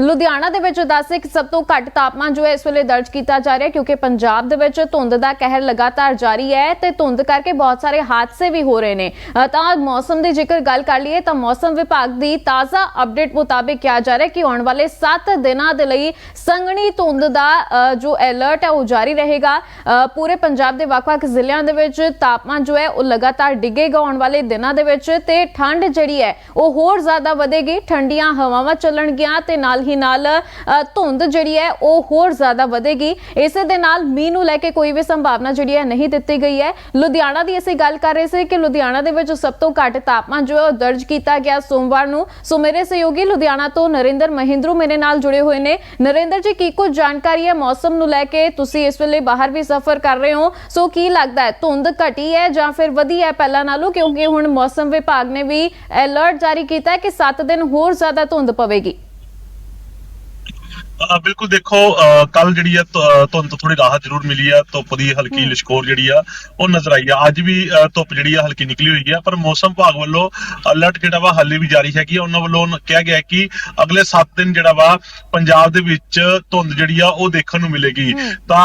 ਲੁਧਿਆਣਾ ਦੇ ਵਿੱਚ ਦੱਸ ਕਿ ਸਭ ਤੋਂ ਘੱਟ ਤਾਪਮਾਨ ਜੋ ਹੈ ਇਸ ਵੇਲੇ ਦਰਜ ਕੀਤਾ ਜਾ ਰਿਹਾ ਕਿਉਂਕਿ ਪੰਜਾਬ ਦੇ ਵਿੱਚ ਧੁੰਦ ਦਾ ਕਹਿਰ ਲਗਾਤਾਰ ਜਾਰੀ ਹੈ ਤੇ ਧੁੰਦ ਕਰਕੇ ਬਹੁਤ ਸਾਰੇ ਹਾਦਸੇ ਵੀ ਹੋ ਰਹੇ ਨੇ। ਤਾਂ ਮੌਸਮ ਦੀ ਜੇਕਰ ਗੱਲ ਕਰ ਲਈਏ ਤਾਂ ਮੌਸਮ ਵਿਭਾਗ ਦੀ ਤਾਜ਼ਾ ਅਪਡੇਟ ਮੁਤਾਬਿਕ ਕਿਹਾ ਜਾ ਰਿਹਾ ਕਿ ਆਉਣ ਵਾਲੇ 7 ਦਿਨਾਂ ਦੇ ਲਈ ਸੰਘਣੀ ਧੁੰਦ ਦਾ ਜੋ ਅਲਰਟ ਹੈ ਉਹ ਜਾਰੀ ਰਹੇਗਾ। ਪੂਰੇ ਪੰਜਾਬ ਦੇ ਵੱਖ-ਵੱਖ ਜ਼ਿਲ੍ਹਿਆਂ ਦੇ ਵਿੱਚ ਤਾਪਮਾਨ ਜੋ ਹੈ ਉਹ ਲਗਾਤਾਰ ਡਿੱਗੇਗਾ ਆਉਣ ਵਾਲੇ ਦਿਨਾਂ ਦੇ ਵਿੱਚ ਤੇ ਠੰਡ ਜਿਹੜੀ ਹੈ ਉਹ ਹੋਰ ਜ਼ਿਆਦਾ ਵਧੇਗੀ। ਠੰਡੀਆਂ ਹਵਾਵਾਂ ਚੱਲਣਗੀਆਂ ਤੇ ਨਾਲ ਹੀ ਨਾਲ ਧੁੰਦ ਜਿਹੜੀ ਹੈ, ਉਹ ਹੋਰ ਜ਼ਿਆਦਾ ਵਧੇਗੀ। ਇਸੇ ਦੇ ਨਾਲ ਮੀਂਹ ਨੂੰ ਲੈ ਕੇ ਕੋਈ ਵੀ ਸੰਭਾਵਨਾ ਜਿਹੜੀ ਹੈ ਨਹੀਂ ਦਿੱਤੀ ਗਈ ਹੈ। ਲੁਧਿਆਣਾ ਦੀ ਅਸੀਂ ਗੱਲ ਕਰ ਰਹੇ ਸੀ ਕਿ ਲੁਧਿਆਣਾ ਦੇ ਵਿੱਚ ਸਭ ਤੋਂ ਘੱਟ ਤਾਪਮਾਨ ਜੋ ਹੈ ਉਹ ਦਰਜ ਕੀਤਾ ਗਿਆ ਸੋਮਵਾਰ ਨੂੰ। ਸੋ ਮੇਰੇ ਸਹਿਯੋਗੀ ਲੁਧਿਆਣਾ ਤੋਂ ਨਰਿੰਦਰ ਮਹਿੰਦਰੂ ਮੇਰੇ ਨਾਲ ਜੁੜੇ ਹੋਏ ਨੇ। ਨਰਿੰਦਰ ਜੀ, ਕੀ ਕੁਝ ਜਾਣਕਾਰੀ ਹੈ ਮੌਸਮ ਨੂੰ ਲੈ ਕੇ? ਤੁਸੀਂ ਇਸ ਵੇਲੇ ਬਾਹਰ ਵੀ ਸਫ਼ਰ ਕਰ ਰਹੇ ਹੋ। ਸੋ ਕੀ ਲੱਗਦਾ ਹੈ, ਧੁੰਦ ਘਟੀ ਹੈ ਜਾਂ ਫਿਰ ਵਧੀ ਹੈ ਪਹਿਲਾਂ ਨਾਲੋਂ? ਕਿਉਂਕਿ ਹੁਣ ਮੌਸਮ ਵਿਭਾਗ ਨੇ ਵੀ ਅਲਰਟ ਜਾਰੀ ਕੀਤਾ ਹੈ ਕਿ 7 ਦਿਨ ਹੋਰ ਜ਼ਿਆਦਾ ਧੁੰਦ ਪਵੇਗੀ। ਬਿਲਕੁਲ ਦੇਖੋ ਕੱਲ ਜਿਹੜੀ ਆ ਧੁੰਦ ਤੋਂ ਥੋੜੀ ਰਾਹਤ ਜ਼ਰੂਰ ਮਿਲੀ ਆ ਧੁੱਪ ਦੀ ਹਲਕੀ ਲਿਸ਼ਕੋਰ ਜਿਹੜੀ ਆ ਉਹ ਨਜ਼ਰ ਆਈ ਆ। ਅੱਜ ਵੀ ਧੁੱਪ ਜਿਹੜੀ ਆ ਹਲਕੀ ਨਿਕਲੀ ਹੋਈ ਆ ਪਰ ਮੌਸਮ ਵਿਭਾਗ ਵੱਲੋਂ ਅਲਰਟ ਜਿਹੜਾ ਵਾ ਹਾਲੇ ਵੀ ਜਾਰੀ ਹੈਗੀ ਆ। ਉਹਨਾਂ ਵੱਲੋਂ ਕਿਹਾ ਗਿਆ ਕਿ ਅਗਲੇ 7 ਦਿਨ ਜਿਹੜਾ ਵਾ ਪੰਜਾਬ ਦੇ ਵਿੱਚ ਧੁੰਦ ਜਿਹੜੀ ਆ ਉਹ ਦੇਖਣ ਨੂੰ ਮਿਲੇਗੀ। ਤਾਂ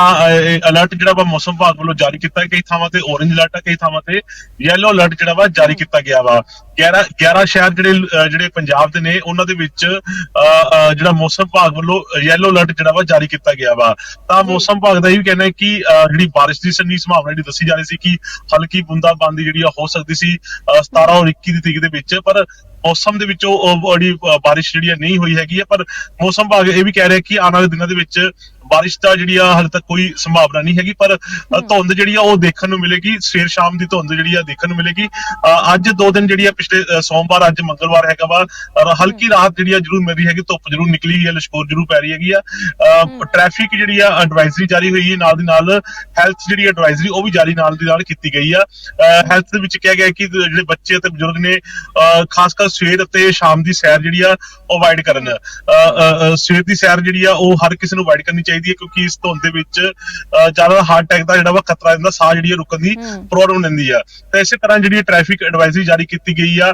ਅਲਰਟ ਜਿਹੜਾ ਵਾ ਮੌਸਮ ਵਿਭਾਗ ਵੱਲੋਂ ਜਾਰੀ ਕੀਤਾ ਕਈ ਥਾਵਾਂ ਤੇ ਔਰੇਂਜ ਅਲਰਟ ਆ ਕਈ ਥਾਵਾਂ ਤੇ ਯੈਲੋ ਅਲਰਟ ਜਿਹੜਾ ਵਾ ਜਾਰੀ ਕੀਤਾ ਗਿਆ ਵਾ। 11 11 ਸ਼ਹਿਰ ਜਿਹੜੇ ਜਿਹੜੇ ਪੰਜਾਬ ਦੇ ਨੇ ਉਹਨਾਂ ਦੇ ਵਿੱਚ ਜਿਹੜਾ ਮੌਸਮ ਵਿਭਾਗ ਵੱਲੋਂ ਯੈਲੋ ਅਲਰਟ ਜਿਹੜਾ ਵਾ ਜਾਰੀ ਕੀਤਾ ਗਿਆ ਵਾ। ਤਾਂ ਮੌਸਮ ਵਿਭਾਗ ਦਾ ਇਹ ਵੀ ਕਹਿਣਾ ਹੈ ਕਿ ਜਿਹੜੀ ਬਾਰਿਸ਼ ਦੀ ਸੰਨੀ ਸੰਭਾਵਨਾ ਜਿਹੜੀ ਦੱਸੀ ਜਾ ਰਹੀ ਸੀ ਕਿ ਹਲਕੀ ਬੂੰਦਾਬਾਂਦੀ ਜਿਹੜੀ ਆ ਹੋ ਸਕਦੀ ਸੀ ਅ, 17 ਔਰ 21 ਦੀ ਤਰੀਕ ਦੇ ਵਿੱਚ। ਪਰ ਮੌਸਮ ਦੇ ਵਿੱਚ ਅ, ਬਾਰਿਸ਼ ਜਿਹੜੀ ਨਹੀਂ ਹੋਈ ਹੈਗੀ ਆ ਪਰ ਮੌਸਮ ਵਿਭਾਗ ਇਹ ਵੀ ਕਹਿ ਰਿਹਾ ਕਿ ਆਉਣ ਵਾਲੇ ਦਿਨਾਂ ਦੇ ਵਿੱਚ ਬਾਰਿਸ਼ ਦਾ ਜਿਹੜੀ ਆ ਹਾਲੇ ਤੱਕ ਕੋਈ ਸੰਭਾਵਨਾ ਨਹੀਂ ਹੈਗੀ ਪਰ ਧੁੰਦ ਜਿਹੜੀ ਆ ਉਹ ਦੇਖਣ ਨੂੰ ਮਿਲੇਗੀ। ਸਵੇਰ ਸ਼ਾਮ ਦੀ ਧੁੰਦ ਜਿਹੜੀ ਆ ਦੇਖਣ ਨੂੰ ਮਿਲੇਗੀ। ਅੱਜ ਦੋ ਦਿਨ ਜਿਹੜੀ ਆ ਪਿਛਲੇ ਸੋਮਵਾਰ ਅੱਜ ਮੰਗਲਵਾਰ ਹੈਗਾ ਵਾ। ਹਲਕੀ ਰਾਹਤ ਜਿਹੜੀ ਆ ਜ਼ਰੂਰ ਮਿਲ ਰਹੀ ਹੈਗੀ ਧੁੱਪ ਜ਼ਰੂਰ ਨਿਕਲੀ ਹੈ ਲਸ਼ਕੋਰ ਜ਼ਰੂਰ ਪੈ ਰਹੀ ਹੈਗੀ ਆ। ਟ੍ਰੈਫਿਕ ਜਿਹੜੀ ਆ ਐਡਵਾਈਜ਼ਰੀ ਜਾਰੀ ਹੋਈ ਹੈ ਨਾਲ ਦੀ ਨਾਲ ਹੈਲਥ ਜਿਹੜੀ ਐਡਵਾਈਜ਼ਰੀ ਉਹ ਵੀ ਜਾਰੀ ਨਾਲ ਦੀ ਨਾਲ ਕੀਤੀ ਗਈ ਆ। ਹੈਲਥ ਦੇ ਵਿੱਚ ਕਿਹਾ ਗਿਆ ਕਿ ਜਿਹੜੇ ਬੱਚੇ ਅਤੇ ਬਜ਼ੁਰਗ ਨੇ ਖਾਸ ਕਰ ਸਵੇਰ ਅਤੇ ਸ਼ਾਮ ਦੀ ਸੈਰ ਜਿਹੜੀ ਆ ਉਹ ਅਵਾਇਡ ਕਰਨ। ਸਵੇਰ ਦੀ ਸੈਰ ਜਿਹੜੀ ਆ ਉਹ ਹਰ ਕਿਸੇ ਨੂੰ ਅਵਾਇਡ ਕਰਨੀ ਚਾਹੀਦੀ ਹੈ ਕਿਉਂਕਿ ਇਸ ਧੁੰਦ ਦੇ ਵਿੱਚ ਜ਼ਿਆਦਾ ਹਾਰਟ ਅਟੈਕ ਦਾ ਜਿਹੜਾ ਵਾ ਖਤਰਾ ਰਹਿੰਦਾ ਸਾਹ ਜਿਹੜੀ ਰੁਕਣ ਦੀ। ਪ੍ਰੋਬਲਮ ਰਹਿੰਦੀ ਆ। ਤਾਂ ਇਸੇ ਤਰ੍ਹਾਂ ਜਿਹੜੀ ਟ੍ਰੈਫਿਕ ਐਡਵਾਈਜ਼ਰੀ ਜਾਰੀ ਕੀਤੀ ਗਈ ਆ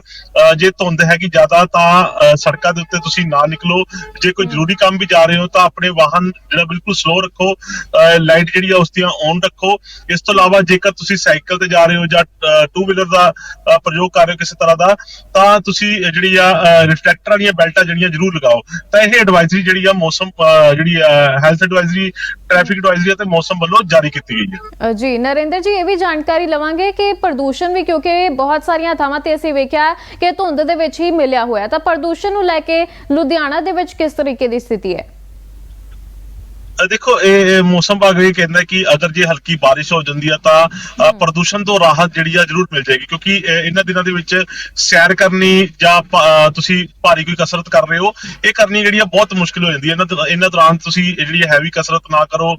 ਜੇ ਧੁੰਦ ਹੈਗੀ ਜ਼ਿਆਦਾ ਤਾਂ ਸੜਕਾਂ ਦੇ ਉੱਤੇ ਤੁਸੀਂ ਨਾ ਨਿਕਲੋ। ਜੇ ਕੋਈ ਜ਼ਰੂਰੀ ਕੰਮ ਵੀ ਜਾ ਰਹੇ ਹੋ ਤਾਂ ਆਪਣੇ ਵਾਹਨ ਜਿਹੜਾ ਬਿਲਕੁਲ ਸਲੋ ਰੱਖੋ ਲਾਈਟ ਜਿਹੜੀ ਆ ਉਸ ਦੀਆਂ ਔਨ ਰੱਖੋ। ਇਸ ਤੋਂ ਇਲਾਵਾ ਜੇਕਰ ਤੁਸੀਂ ਸਾਈਕਲ ਤੇ ਜਾ ਰਹੇ ਹੋ ਜਾਂ ਟੂ ਵੀਲਰ ਦਾ ਪ੍ਰਯੋਗ ਕਰ ਰਹੇ ਹੋ ਕਿਸੇ ਤਰ੍ਹਾਂ ਦਾ ਤਾਂ ਤੁਸੀਂ ਜਿਹੜੀ ਆ ਰਿਫਲੈਕਟਰ ਵਾਲੀਆਂ ਬੈਲਟਾਂ ਜਿਹੜੀਆਂ ਜ਼ਰੂਰ ਲਗਾਓ। ਤਾਂ ਇਹ ਐਡਵਾਈਜ਼ਰੀ ਜਿਹੜੀ ਆ ਮੌਸਮ ਜਿਹੜੀ ਹੈਲਥ ਐਡਵਾਈਜ਼ਰੀ ਟ੍ਰੈਫਿਕ ਐਡਵਾਈਜ਼ਰੀ ਤੇ ਮੌਸਮ ਵੱਲੋਂ ਜਾਰੀ ਕੀਤੀ ਗਈ ਹੈ। ਅ, ਜੀ ਨਰਿੰਦਰ ਜੀ ਇਹ ਵੀ ਜਾਣਕਾਰੀ ਲਵਾਂਗੇ ਕਿ ਪ੍ਰਦੂਸ਼ਣ ਵੀ ਕਿਉਂਕਿ ਬਹੁਤ ਸਾਰੀਆਂ ਥਾਵਾਂ ਤੇ ਅਸੀਂ ਵੇਖਿਆ ਕਿ ਧੁੰਦ ਦੇ ਵਿੱਚ ਹੀ ਮਿਲਿਆ ਹੋਇਆ ਤਾਂ ਪ੍ਰਦੂਸ਼ਣ ਨੂੰ ਲੈ ਕੇ ਲੁਧਿਆਣਾ ਦੇ ਵਿੱਚ ਕਿਸ ਤਰੀਕੇ ਦੀ ਸਥਿਤੀ ਹੈ? ਦੇਖੋ ਇਹ ਮੌਸਮ ਵਿਭਾਗ ਇਹ ਕਹਿੰਦਾ ਕਿ ਅਗਰ ਜੇ ਹਲਕੀ ਬਾਰਿਸ਼ ਹੋ ਜਾਂਦੀ ਆ ਤਾਂ ਪ੍ਰਦੂਸ਼ਣ ਤੋਂ ਰਾਹਤ ਜਿਹੜੀ ਆ ਜ਼ਰੂਰ ਮਿਲ ਜਾਏਗੀ ਕਿਉਂਕਿ ਇਹਨਾਂ ਦਿਨਾਂ ਦੇ ਵਿੱਚ ਸੈਰ ਕਰਨੀ ਜਾਂ ਤੁਸੀਂ ਭਾਰੀ ਕੋਈ ਕਸਰਤ ਕਰ ਰਹੇ ਹੋ ਇਹ ਕਰਨੀ ਜਿਹੜੀ ਆ ਬਹੁਤ ਮੁਸ਼ਕਿਲ ਹੋ ਜਾਂਦੀ ਹੈ ਇਹਨਾਂ ਇਹਨਾਂ ਦੌਰਾਨ ਤੁਸੀਂ ਜਿਹੜੀ ਹੈਵੀ ਕਸਰਤ ਨਾ ਕਰੋ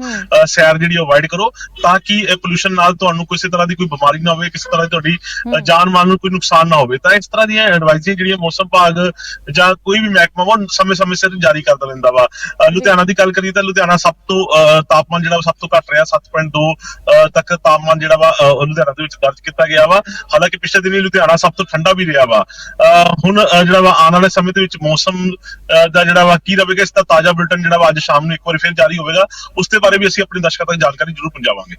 ਸੈਰ ਜਿਹੜੀ ਅਵੋਇਡ ਕਰੋ ਤਾਂ ਕਿ ਇਹ ਪੋਲੂਸ਼ਨ ਨਾਲ ਤੁਹਾਨੂੰ ਕਿਸੇ ਤਰ੍ਹਾਂ ਦੀ ਕੋਈ ਬਿਮਾਰੀ ਨਾ ਹੋਵੇ ਕਿਸੇ ਤਰ੍ਹਾਂ ਦੀ ਤੁਹਾਡੀ ਜਾਨ ਮਾਲ ਨੂੰ ਕੋਈ ਨੁਕਸਾਨ ਨਾ ਹੋਵੇ। ਤਾਂ ਇਸ ਤਰ੍ਹਾਂ ਦੀਆਂ ਐਡਵਾਈਜ਼ਰੀ ਜਿਹੜੀਆਂ ਮੌਸਮ ਵਿਭਾਗ ਜਾਂ ਕੋਈ ਵੀ ਮਹਿਕਮਾ ਉਹ ਸਮੇਂ-ਸਮੇਂ ਸਿਰ ਜਾਰੀ ਕਰਦਾ ਰਹਿੰਦਾ ਵਾ। ਲੁਧਿਆਣਾ ਦੀ ਗੱਲ ਕਰੀਏ ਤਾਂ ਲੁਧਿਆਣਾ ਸਭ ਤੋਂ ਅ, ਤਾਪਮਾਨ ਜਿਹੜਾ ਵਾ ਸਭ ਤੋਂ ਘੱਟ ਰਿਹਾ 7.2 ਅ, ਤੱਕ ਤਾਪਮਾਨ ਜਿਹੜਾ ਵਾ ਲੁਧਿਆਣਾ ਦੇ ਵਿੱਚ ਦਰਜ ਕੀਤਾ ਗਿਆ ਵਾ। ਹਾਲਾਂਕਿ ਪਿਛਲੇ ਦਿਨੀ ਲੁਧਿਆਣਾ ਸਭ ਤੋਂ ਠੰਡਾ ਵੀ ਰਿਹਾ ਵਾ। ਅ, ਹੁਣ ਜਿਹੜਾ ਵਾ ਆਉਣ ਵਾਲੇ ਸਮੇਂ ਦੇ ਵਿੱਚ ਮੌਸਮ ਅ, ਦਾ ਜਿਹੜਾ ਵਾ ਕੀ ਰਹੇਗਾ ਇਸ ਦਾ ਤਾਜ਼ਾ ਬੁਲਟਨ ਜਿਹੜਾ ਵਾ ਅੱਜ ਸ਼ਾਮ ਨੂੰ ਇੱਕ ਵਾਰੀ ਫਿਰ ਜਾਰੀ ਹੋਵੇਗਾ। ਉਸ ਦੇ ਬਾਰੇ ਵੀ ਅਸੀਂ ਆਪਣੇ ਦਰਸ਼ਕਾਂ ਤੱਕ ਜਾਣਕਾਰੀ ਜ਼ਰੂਰ ਪਹੁੰਚਾਵਾਂਗੇ।